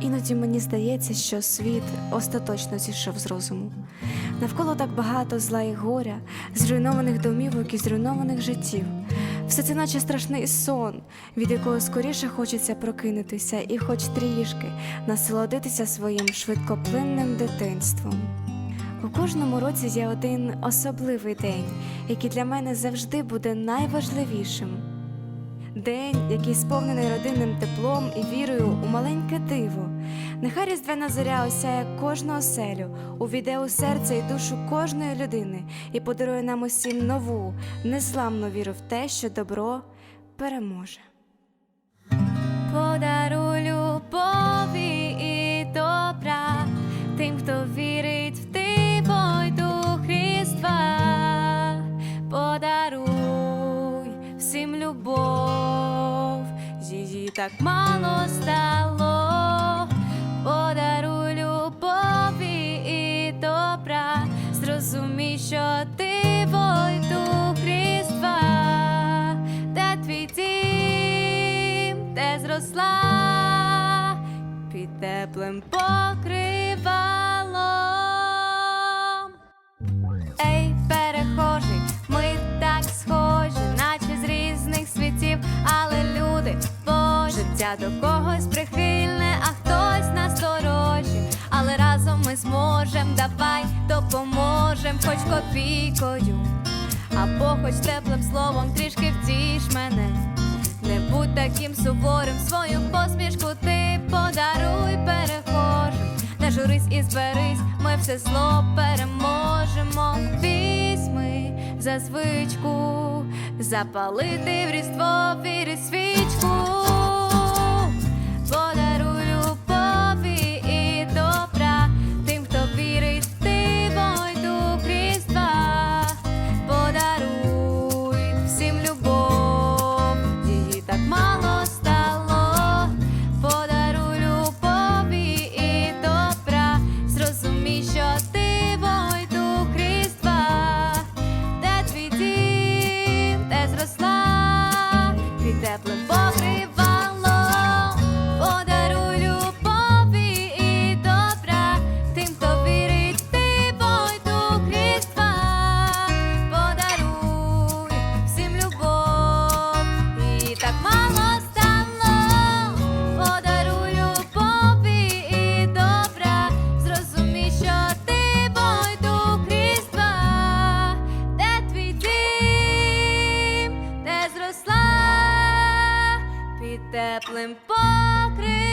Іноді мені здається, що світ остаточно зійшов з розуму. Навколо так багато зла і горя, зруйнованих домівок і зруйнованих життів. Все це наче страшний сон, від якого скоріше хочеться прокинутися і хоч трішки насолодитися своїм швидкоплинним дитинством. У кожному році є один особливий день, який для мене завжди буде найважливішим. День, який сповнений родинним теплом і вірою у маленьке диво. Нехай різдвяна зоря осяє кожну оселю, увійде у серце і душу кожної людини і подарує нам усім нову, незламну віру в те, що добро переможе. Подаруй любові і добра тим, хто вірить в й дух Різдва. Подаруй всім любов, так мало стало. Подаруй любові і добра, зрозумій, що ти войду Христа, де твій дім, де зросла під теплим покривалом. До когось прихильне, а хтось насторожі. Але разом ми зможем, давай допоможем, хоч копійкою, або хоч теплим словом трішки втіш мене. Не будь таким суворим, свою посмішку ти подаруй перехожим. Не журись і зберись, ми все зло переможемо. Візьми за звичку, запалити в різдво вірі свічку. Lamp